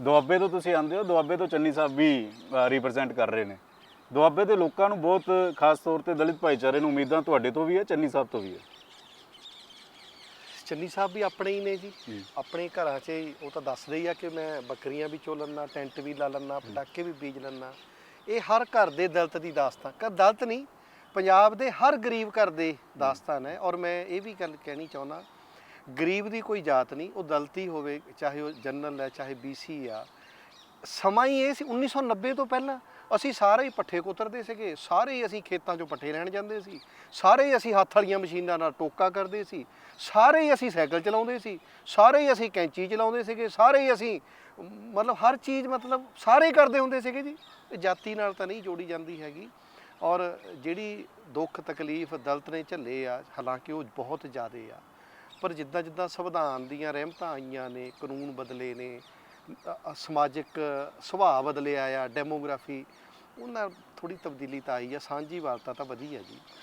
ਦੁਆਬੇ ਤੋਂ ਤੁਸੀਂ ਆਉਂਦੇ ਹੋ ਦੁਆਬੇ ਤੋਂ ਚੰਨੀ ਸਾਹਿਬ ਵੀ ਰਿਪਰੈਜ਼ੈਂਟ ਕਰ ਰਹੇ ਨੇ। ਦੁਆਬੇ ਦੇ ਲੋਕਾਂ ਨੂੰ ਬਹੁਤ ਖਾਸ ਤੌਰ ਤੇ ਦਲਿਤ ਭਾਈਚਾਰੇ ਨੂੰ ਉਮੀਦਾਂ ਤੁਹਾਡੇ ਤੋਂ ਵੀ ਹੈ ਚੰਨੀ ਸਾਹਿਬ ਤੋਂ ਵੀ ਹੈ। ਚੰਨੀ ਸਾਹਿਬ ਵੀ ਆਪਣੇ ਹੀ ਨੇ ਜੀ। ਆਪਣੇ ਘਰਾਂ 'ਚ ਉਹ ਤਾਂ ਦੱਸਦੇ ਹੀ ਆ ਕਿ ਮੈਂ ਬੱਕਰੀਆਂ ਵੀ ਚੋ ਲੈਂਦਾ ਟੈਂਟ ਵੀ ਲਾ ਲੈਂਦਾ ਪਟਾਕੇ ਵੀ ਬੀਜ ਲੈਂਦਾ। ਇਹ ਹਰ ਘਰ ਦੇ ਦਲਿਤ ਦੀ ਦਾਸਤਾਨ। ਕਰ ਦਲਿਤ ਨਹੀਂ ਪੰਜਾਬ ਦੇ ਹਰ ਗਰੀਬ ਘਰ ਦੇ ਦਾਸਤਾਨ ਹੈ। ਔਰ ਮੈਂ ਇਹ ਵੀ ਗੱਲ ਕਹਿਣੀ ਚਾਹੁੰਦਾ ਗਰੀਬ ਦੀ ਕੋਈ ਜਾਤ ਨਹੀਂ, ਉਹ ਦਲਤੀ ਹੋਵੇ, ਚਾਹੇ ਉਹ ਜਨਰਲ ਹੈ, ਚਾਹੇ ਬੀਸੀ ਆ। ਸਮਾਂ ਹੀ ਇਹ ਸੀ 1990 ਤੋਂ ਪਹਿਲਾਂ ਅਸੀਂ ਸਾਰੇ ਹੀ ਪੱਠੇ ਕੁਤਰਦੇ ਸੀਗੇ, ਸਾਰੇ ਹੀ ਅਸੀਂ ਖੇਤਾਂ 'ਚੋਂ ਪੱਠੇ ਲੈਣ ਜਾਂਦੇ ਸੀ, ਸਾਰੇ ਹੀ ਅਸੀਂ ਹੱਥ ਵਾਲੀਆਂ ਮਸ਼ੀਨਾਂ ਨਾਲ ਟੋਕਾ ਕਰਦੇ ਸੀ, ਸਾਰੇ ਹੀ ਅਸੀਂ ਸਾਈਕਲ ਚਲਾਉਂਦੇ ਸੀ, ਸਾਰੇ ਹੀ ਅਸੀਂ ਕੈਂਚੀ ਚਲਾਉਂਦੇ ਸੀਗੇ, ਸਾਰੇ ਹੀ ਅਸੀਂ, ਮਤਲਬ ਹਰ ਚੀਜ਼ ਮਤਲਬ ਸਾਰੇ ਕਰਦੇ ਹੁੰਦੇ ਸੀਗੇ ਜੀ। ਇਹ ਜਾਤੀ ਨਾਲ ਤਾਂ ਨਹੀਂ ਜੋੜੀ ਜਾਂਦੀ ਹੈਗੀ। ਔਰ ਜਿਹੜੀ ਦੁੱਖ ਤਕਲੀਫ ਦਲਤ ਨੇ ਝੱਲੇ ਆ, ਹਾਲਾਂਕਿ ਉਹ ਬਹੁਤ ਜ਼ਿਆਦੇ ਆ। ਪਰ ਜਿੱਦਾਂ ਜਿੱਦਾਂ ਸੰਵਿਧਾਨ ਦੀਆਂ ਰਹਿਮਤਾਂ ਆਈਆਂ ਨੇ, ਕਾਨੂੰਨ ਬਦਲੇ ਨੇ, ਅ- ਸਮਾਜਿਕ ਸੁਭਾਅ ਬਦਲਿਆ ਆ ਡੈਮੋਗ੍ਰਾਫੀ, ਉਹਨਾਂ ਥੋੜੀ ਤਬਦੀਲੀ ਤਾਂ ਆਈ ਆ, ਸਾਂਝੀ ਵਾਰਤਾ ਤਾਂ ਵਧੀ ਆ ਜੀ।